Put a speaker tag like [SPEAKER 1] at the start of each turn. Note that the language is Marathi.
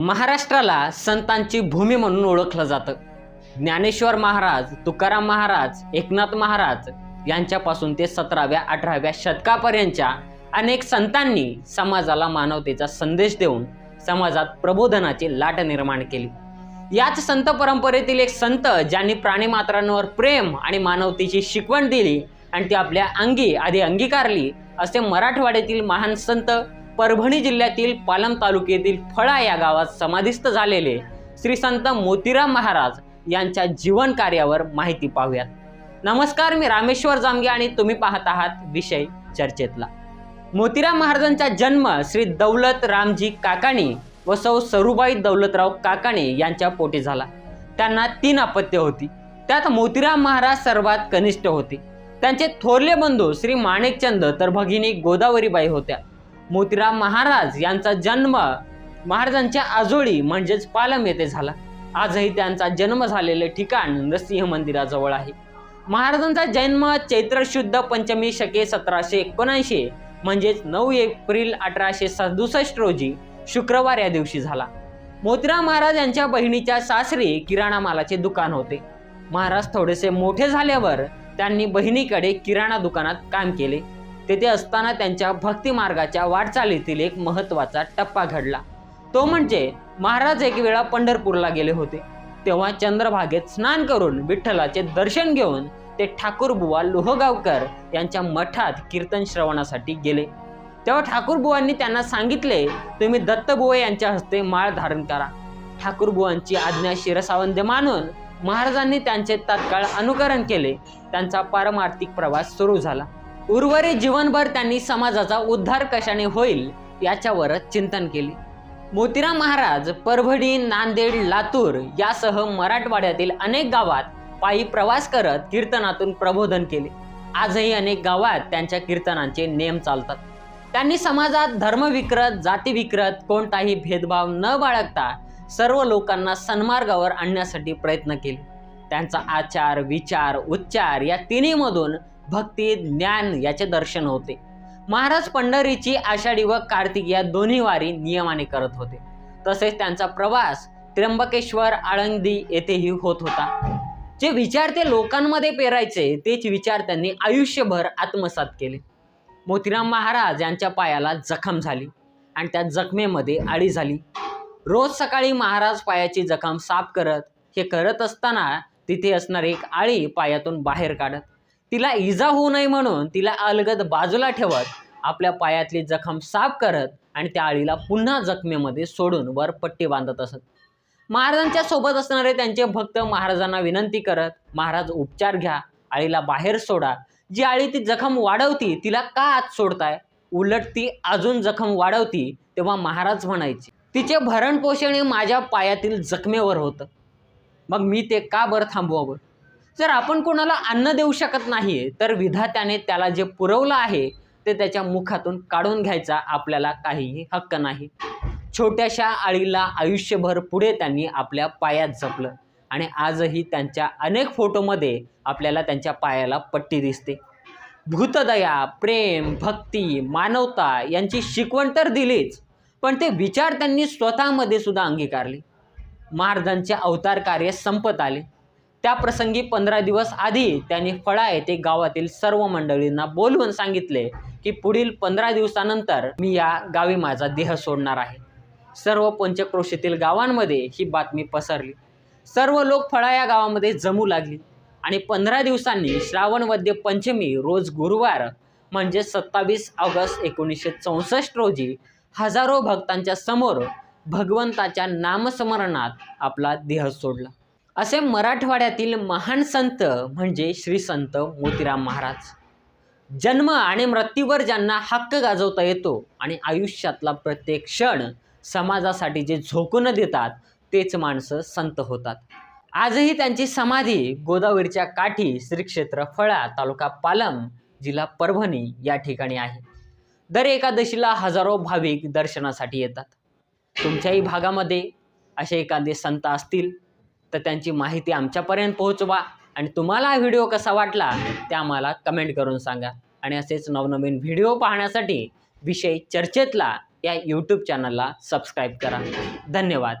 [SPEAKER 1] महाराष्ट्राला संतांची भूमी म्हणून ओळखलं जातं. ज्ञानेश्वर महाराज तुकाराम महाराज एकनाथ महाराज यांच्यापासून ते सतराव्या अठराव्या शतकापर्यंतच्या अनेक संतांनी समाजाला मानवतेचा संदेश देऊन समाजात प्रबोधनाची लाट निर्माण केली. याच संत परंपरेतील एक संत ज्यांनी प्राणीमात्रांवर प्रेम आणि मानवतेची शिकवण दिली आणि ती आपल्या अंगी आधी अंगीकारली असे मराठवाड्यातील महान संत परभणी जिल्ह्यातील पालम तालुक्यातील फळा या गावात समाधिस्थ झालेले श्री संत मोतीराम महाराज यांच्या जीवन कार्यावर माहिती पाहूयात. नमस्कार मी रामेश्वर जामगे आणि तुम्ही पाहत आहात विषय चर्चेतला. मोतीराम महाराजांचा जन्म श्री दौलत रामजी काकाणी व सौ सरुबाई दौलतराव काकाणे यांच्या पोटी झाला. त्यांना तीन अपत्य होती. त्यात मोतीराम महाराज सर्वात कनिष्ठ होते. त्यांचे थोरले बंधू श्री माणिकचंद तर भगिनी गोदावरीबाई होत्या. मोतीराम महाराज यांचा जन्म महाराजांच्या आजोळी म्हणजेच पालम येथे झाला. आजही त्यांचा जन्म झालेले ठिकाण नृसिंह मंदिराजवळ आहे. महाराजांचा जन्म चैत्र शुद्ध पंचमी शके सतराशे एकोणऐंशी म्हणजेच नऊ एप्रिल अठराशे सदुसष्ट रोजी शुक्रवार या दिवशी झाला. मोतीराम महाराज यांच्या बहिणीच्या सासरी किराणा मालाचे दुकान होते. महाराज थोडेसे मोठे झाल्यावर त्यांनी बहिणीकडे किराणा दुकानात काम केले. तेथे असताना त्यांच्या भक्तिमार्गाच्या वाटचालीतील एक महत्त्वाचा टप्पा घडला. तो म्हणजे महाराज एक वेळा पंढरपूरला गेले होते. तेव्हा चंद्रभागेत स्नान करून विठ्ठलाचे दर्शन घेऊन ते ठाकूरबुवा लोहगावकर यांच्या मठात कीर्तन श्रवणासाठी गेले. तेव्हा ठाकूरबुवांनी त्यांना सांगितले तुम्ही दत्तबुवा यांच्या हस्ते माळ धारण करा. ठाकूरबुवांची आज्ञा शिरसावंत मानून महाराजांनी त्यांचे तात्काळ अनुकरण केले. त्यांचा पारमार्थिक प्रवास सुरू झाला. उर्वरित जीवनभर त्यांनी समाजाचा उद्धार कशाने होईल याच्यावरच चिंतन केले. मोतीराम महाराज परभणी नांदेड लातूर यासह मराठवाड्यातील अनेक गावात पायी प्रवास करत कीर्तनातून प्रबोधन केले. आजही अनेक गावात त्यांच्या कीर्तनांचे नेम चालतात. त्यांनी समाजात धर्मविक्रत जातीविक्रत कोणताही भेदभाव न बाळगता सर्व लोकांना सन्मार्गावर आणण्यासाठी प्रयत्न केले. त्यांचा आचार विचार उच्चार या तिन्हीमधून भक्ती ज्ञान याचे दर्शन होते. महाराज पंढरीची आषाढी व कार्तिक या दोन्ही वारी नियमाने करत होते. तसेच त्यांचा प्रवास त्र्यंबकेश्वर आळंदी येथेही होत होता. जे विचार ते लोकांमध्ये पेरायचे तेच विचार त्यांनी आयुष्यभर आत्मसात केले. मोतीराम महाराज यांच्या पायाला जखम झाली आणि त्या जखमेमध्ये आळी झाली. रोज सकाळी महाराज पायाची जखम साफ करत हे करत असताना तिथे असणारी एक आळी पायातून बाहेर काढत तिला इजा होऊ नये म्हणून तिला अलगद बाजूला ठेवत आपल्या पायातली जखम साफ करत आणि त्या आळीला पुन्हा जखमेमध्ये सोडून वर पट्टी बांधत असत. महाराजांच्या सोबत असणारे त्यांचे भक्त महाराजांना विनंती करत महाराज उपचार घ्या आळीला बाहेर सोडा. जी आळी ती जखम वाढवती तिला का आत सोडताय? उलट ती अजून जखम वाढवती तेव्हा महाराज म्हणायचे तिचे भरण पोषण हे माझ्या पायातील जखमेवर होतं. मग मी ते का बरं थांबवावं? जर आपण कोणाला अन्न देऊ शकत नाही तर विधात्याने त्याला जे पुरवलं आहे ते त्याच्या मुखातून काढून घ्यायचा आपल्याला काहीही हक्क नाही. छोट्याशा आळीला आयुष्यभर पुढे त्यांनी आपल्या पायात जपलं आणि आजही त्यांच्या अनेक फोटोमध्ये आपल्याला त्यांच्या पायाला पट्टी दिसते. भूतदया प्रेम भक्ती मानवता यांची शिकवण तर दिलीच पण ते विचार त्यांनी स्वतःमध्ये सुद्धा अंगीकारले. महाराजांचे अवतार कार्य संपत आले. त्या प्रसंगी पंधरा दिवस आधी त्यांनी फळा येथे गावातील सर्व मंडळींना बोलवून सांगितले की पुढील पंधरा दिवसानंतर मी या गावी माझा देह सोडणार आहे. सर्व पंचक्रोशीतील गावांमध्ये ही बातमी पसरली. सर्व लोक फळा या गावामध्ये जमू लागली आणि पंधरा दिवसांनी श्रावण वद्य पंचमी रोज गुरुवार म्हणजे सत्तावीस ऑगस्ट एकोणीसशे चौसष्ट रोजी हजारो भक्तांच्या समोर भगवंताच्या नामस्मरणात आपला देह सोडला. असे मराठवाड्यातील महान संत म्हणजे श्री संत मोतीराम महाराज. जन्म आणि मृत्यूवर ज्यांना हक्क गाजवता येतो आणि आयुष्यातला प्रत्येक क्षण समाजासाठी जे झोकून देतात तेच माणसं संत होतात. आजही त्यांची समाधी गोदावरीच्या काठी श्री क्षेत्र फळा तालुका पालम जिल्हा परभणी या ठिकाणी आहे. दर एकादशीला हजारो भाविक दर्शनासाठी येतात. तुमच्याही भागामध्ये असे एखादे संत असतील? तर त्यांची माहिती आमच्यापर्यंत पोहोचवा. आणि तुम्हाला हा व्हिडिओ कसा वाटला ते आम्हाला कमेंट करून सांगा. आणि असेच नवनवीन व्हिडिओ पाहण्यासाठी विषय चर्चेतला या यूट्यूब चॅनलला सबस्क्राईब करा. धन्यवाद.